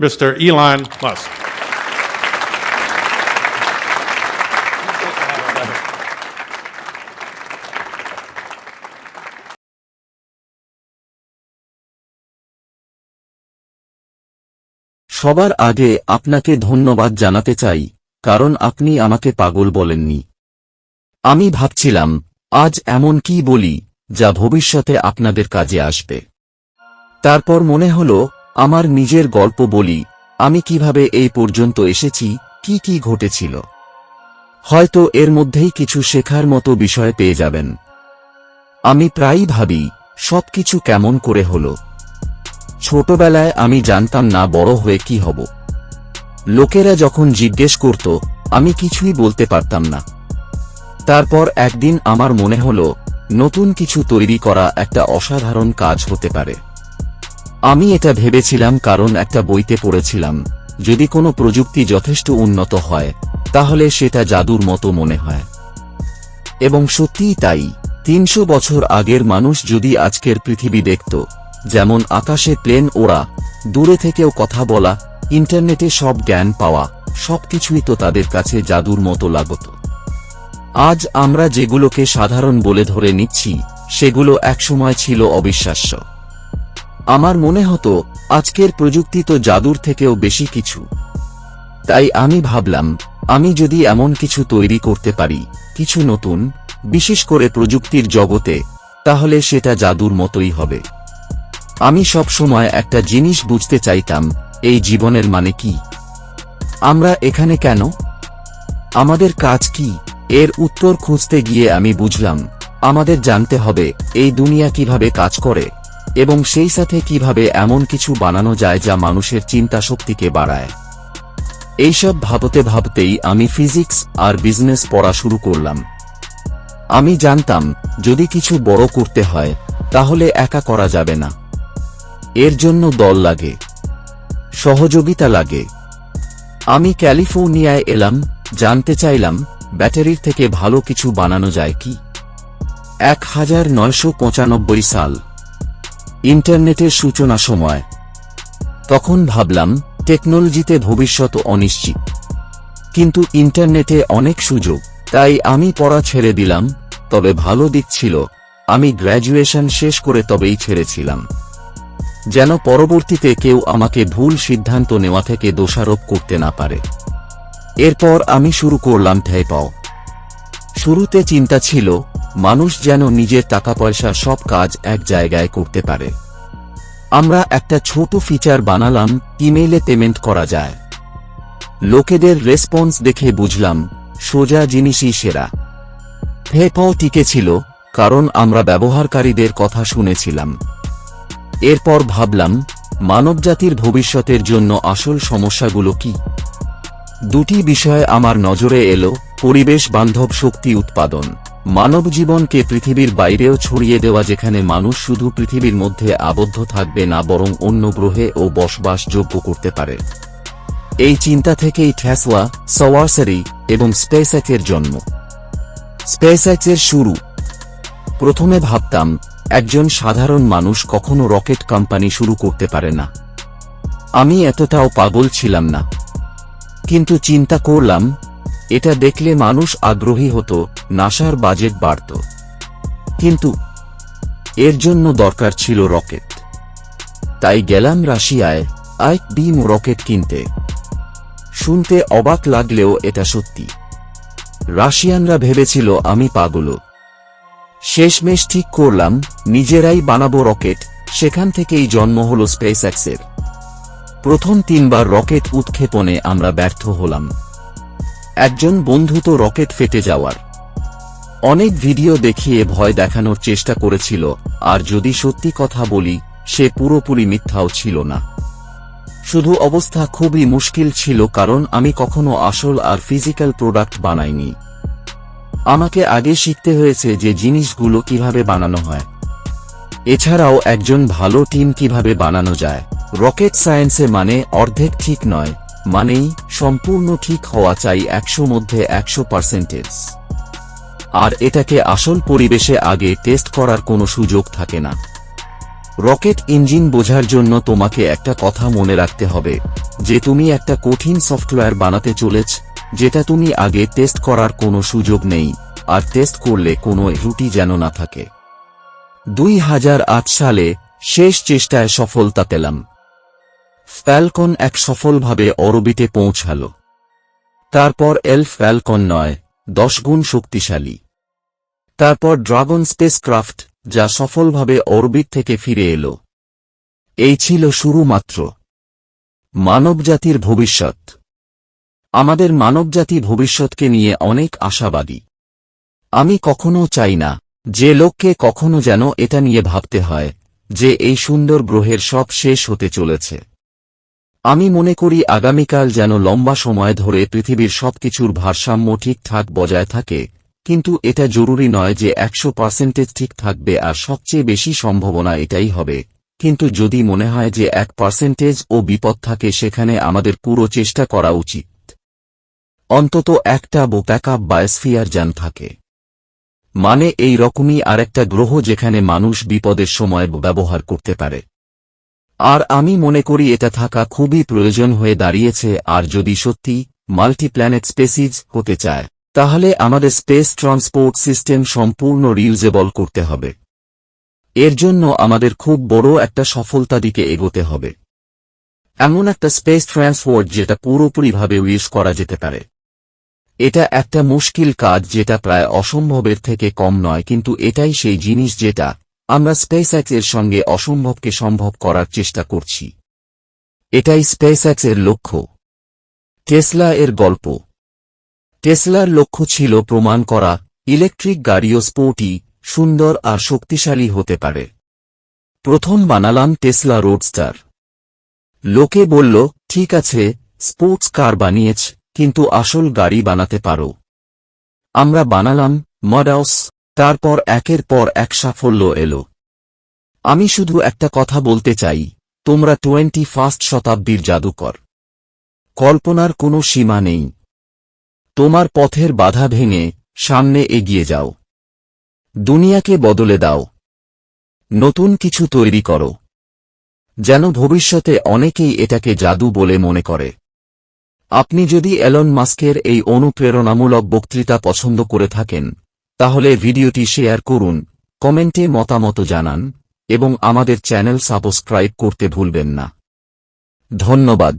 Mr. Elon Musk. সবার আগে আপনাকে ধন্যবাদ জানাতে চাই, কারণ আপনি আমাকে পাগল বলেননি আমি ভাবছিলাম, আজ এমন কি বলি, যা ভবিষ্যতে আপনাদের কাজে আসবে তারপর মনে হল আমার নিজের গল্প বলি, আমি কীভাবে এই পর্যন্ত এসেছি, কি কি ঘটেছিল। হয়তো এর মধ্যেই কিছু শেখার মতো বিষয় পেয়ে যাবেন। আমি প্রায়ই ভাবি, সবকিছু কেমন করে হলো। ছোটবেলায় আমি জানতাম না বড় হয়ে কি হব। লোকেরা যখন জিজ্ঞেস করত, আমি কিছুই বলতে পারতাম না। তারপর একদিন আমার মনে হল, নতুন কিছু তৈরি করা একটা অসাধারণ কাজ হতে পারে। আমি এটা ভেবেছিলাম কারণ একটা বইতে পড়েছিলাম। যদি কোনো প্রযুক্তি যথেষ্ট উন্নত হয়, তাহলে সেটা জাদুর মতো মনে হয়। এবং সত্যিই তাই। তিনশো বছর আগের মানুষ যদি আজকের পৃথিবী দেখত, যেমন আকাশে প্লেন ওড়া, দূরে থেকেও কথা বলা, ইন্টারনেটে সব জ্ঞান পাওয়া, সবকিছুই তো তাদের কাছে জাদুর মতো লাগত। আজ আমরা যেগুলোকে সাধারণ বলে ধরে নিচ্ছি, সেগুলো একসময় ছিল অবিশ্বাস্য। আমার মনে হতো, আজকের প্রযুক্তি তো জাদুর থেকেও বেশি কিছু। তাই আমি ভাবলাম, আমি যদি এমন কিছু তৈরি করতে পারি, কিছু নতুন, বিশেষ করে প্রযুক্তির জগতে, তাহলে সেটা জাদুর মতোই হবে। আমি সব সময় একটা জিনিস বুঝতে চাইতাম, এই জীবনের মানে কি? আমরা এখানে কেন? আমাদের কাজ কি? এর উত্তর খুঁজতে গিয়ে আমি বুঝলাম, আমাদের জানতে হবে, এই দুনিয়া কীভাবে কাজ করে। এবং সেই সাথে কীভাবে এমন কিছু বানানো যায় যা মানুষের চিন্তা শক্তিকে বাড়ায়। এইসব ভাবতে ভাবতেই আমি ফিজিক্স আর বিজনেস পড়া শুরু করলাম। আমি জানতাম, যদি কিছু বড় করতে হয়, তাহলে একা করা যাবে না। এর জন্য দল লাগে। সহযোগিতা লাগে। আমি ক্যালিফোর্নিয়ায় এলাম, জানতে চাইলাম, ব্যাটারির থেকে ভালো কিছু বানানো যায় কি? এক হাজার নয়শো পঁচানব্বই সাল। ইন্টারনেটের সূচনা সময়। তখন ভাবলাম, টেকনোলজিতে ভবিষ্যৎ অনিশ্চিত। কিন্তু ইন্টারনেটে অনেক সুযোগ, তাই আমি পড়া ছেড়ে দিলাম, তবে ভালো দিক ছিল, আমি গ্র্যাজুয়েশন শেষ করে তবেই ছেড়েছিলাম। যেন পরবর্তীতে কেউ আমাকে ভুল সিদ্ধান্ত নেওয়া থেকে দোষারোপ করতে না পারে। এরপর আমি শুরু করলাম ঠেপাও শুরুতে চিন্তা ছিল মানুষ যেন নিজের টাকা পয়সা সব কাজ এক জায়গায় করতে পারে। আমরা একটা ছোট ফিচার বানালাম ইমেইলে পেমেন্ট করা যায়। লোকেদের রেসপন্স দেখে বুঝলাম, সোজা জিনিসই সেরা। পেপাও টিকেছিল কারণ আমরা ব্যবহারকারীদের কথা শুনেছিলাম। এরপর ভাবলাম, মানবজাতির ভবিষ্যতের জন্য আসল সমস্যাগুলো কি? দুটি বিষয় আমার নজরে এলো, পরিবেশ বান্ধব শক্তি উৎপাদন। মানব জীবনকে পৃথিবীর বাইরেও ছড়িয়ে দেওয়া যেখানে মানুষ শুধু পৃথিবীর মধ্যে আবদ্ধ থাকবে না, বরং অন্য গ্রহে ও বসবাসযোগ্য করতে পারে। এই চিন্তা থেকেই ঠ্যাসওয়া সওয়ারসারি এবং স্পেসএকের জন্ম। স্পেসএক্সের শুরু। প্রথমে ভাবতাম, একজন সাধারণ মানুষ কখনো রকেট কোম্পানি শুরু করতে পারে না। আমি এতটাও পাগল ছিলাম না। কিন্তু চিন্তা করলাম এটা দেখলে মানুষ আগ্রহী হতো, নাসার বাজেট বাড়ত। কিন্তু এর জন্য দরকার ছিল রকেট। তাই গেলাম রাশিয়ায়, আইক বিম রকেট কিনতে। শুনতে অবাক লাগলেও এটা সত্যি। রাশিয়ানরা ভেবেছিল, আমি পাগল। শেষমেশ ঠিক করলাম, নিজেরাই বানাবো রকেট, সেখান থেকেই জন্ম হল স্পেস প্রথম তিনবার রকেট উৎক্ষেপণে আমরা ব্যর্থ হলাম। একজন বন্ধু তো রকেট ফেটে যাওয়ার। অনেক ভিডিও দেখিয়ে ভয় দেখানোর চেষ্টা করেছিল, আর যদি সত্যি কথা বলি, সে পুরোপুরি মিথ্যাও ছিল না। শুধু অবস্থা খুবই মুশকিল ছিল, কারণ আমি কখনো আসল আর ফিজিক্যাল প্রোডাক্ট বানাইনি। আমাকে আগে শিখতে হয়েছে যে জিনিসগুলো কীভাবে বানানো হয়। এছাড়াও একজন ভালো টিম কীভাবে বানানো যায়। রকেট সায়েন্সে মানে অর্ধেক ঠিক নয় মানেই সম্পূর্ণ ঠিক হওয়া চাই একশো মধ্যে একশো পার্সেন্টেজ। আর এটাকে আসল পরিবেশে আগে টেস্ট করার কোনো সুযোগ থাকে না। রকেট ইঞ্জিন বোঝার জন্য তোমাকে একটা কথা মনে রাখতে হবে, যে তুমি একটা কঠিন সফটওয়্যার বানাতে চলেছ, যেটা তুমি আগে টেস্ট করার কোনো সুযোগ নেই, আর টেস্ট করলে কোনো রুটি যেন না থাকে। দুই হাজার আট সালে শেষ চেষ্টায় সফলতা পেলাম। ফ্যালকন এক সফলভাবে অরবিতে পৌঁছাল। তারপর এল ফ্যালকন নয়, দশ গুণ শক্তিশালী। তারপর ড্রাগন স্পেসক্রাফট, যা সফলভাবে অরবিট থেকে ফিরে এলো। এই ছিল শুরু মাত্র। মানবজাতির ভবিষ্যৎ। আমাদের মানবজাতি ভবিষ্যৎকে নিয়ে অনেক আশাবাদী। আমি কখনো চাই না যে লোককে কখনো যেন এটা নিয়ে ভাবতে হয়, যে এই সুন্দর গ্রহের সব শেষ হতে চলেছে। আমি মনে করি আগামীকাল যেন লম্বা সময় ধরে পৃথিবীর সবকিছুর ভারসাম্য ঠিকঠাক বজায় থাকে, কিন্তু এটা জরুরি নয় যে একশো পার্সেন্টেজ ঠিক থাকবে আর সবচেয়ে বেশি সম্ভাবনা এটাই হবে। কিন্তু যদি মনে হয় যে এক পার্সেন্টেজ ও বিপদ থাকে, সেখানে আমাদের পুরো চেষ্টা করা উচিত। অন্তত একটা বো ব্যাকআপ বায়োস্ফিয়ার যান থাকে। মানে এই রকমই আরেকটা গ্রহ যেখানে মানুষ বিপদের সময় ব্যবহার করতে পারে। আর আমি মনে করি এটা থাকা খুবই প্রয়োজন হয়ে দাঁড়িয়েছে আর যদি সত্যি মাল্টিপ্ল্যানেট স্পেসিজ হতে চায়, তাহলে আমাদের স্পেস ট্রান্সপোর্ট সিস্টেম সম্পূর্ণ রিউজেবল করতে হবে। এর জন্য আমাদের খুব বড় একটা সফলতা দিকে এগোতে হবে। এমন একটা স্পেস ট্রান্সপোর্ট যেটা পুরোপুরিভাবে ইউজ করা যেতে পারে। এটা একটা মুশকিল কাজ যেটা প্রায় অসম্ভবের থেকে কম নয়, কিন্তু এটাই সেই জিনিস যেটা আমরা স্পেসএক্স এর সঙ্গে অসম্ভবকে সম্ভব করার চেষ্টা করছি। এটাই স্পেসএক্স এর লক্ষ্য। টেসলা এর গল্প। টেসলার লক্ষ্য ছিল প্রমাণ করা, ইলেকট্রিক গাড়িও স্পোর্টি, সুন্দর আর শক্তিশালী হতে পারে। প্রথম বানালাম টেসলা রোডস্টার। লোকে বলল, ঠিক আছে, স্পোর্টস কার বানিয়েছ, কিন্তু আসল গাড়ি বানাতে পারো। আমরা বানালাম মডাউস। তারপর একের পর এক সাফল্য এলো। আমি শুধু একটা কথা বলতে চাই, তোমরা টোয়েন্টি ফার্স্ট শতাব্দীর জাদুকর। কল্পনার কোনো সীমা নেই। তোমার পথের বাধা ভেঙে সামনে এগিয়ে যাও। দুনিয়াকে বদলে দাও। নতুন কিছু তৈরি করো। যেন ভবিষ্যতে অনেকেই এটাকে জাদু বলে মনে করে। আপনি যদি এলন মাস্কের এই অনুপ্রেরণামূলক বক্তৃতা পছন্দ করে থাকেন তাহলে ভিডিওটি শেয়ার করুন, কমেন্টে মতামত জানান, এবং আমাদের চ্যানেল সাবস্ক্রাইব করতে ভুলবেন না। ধন্যবাদ।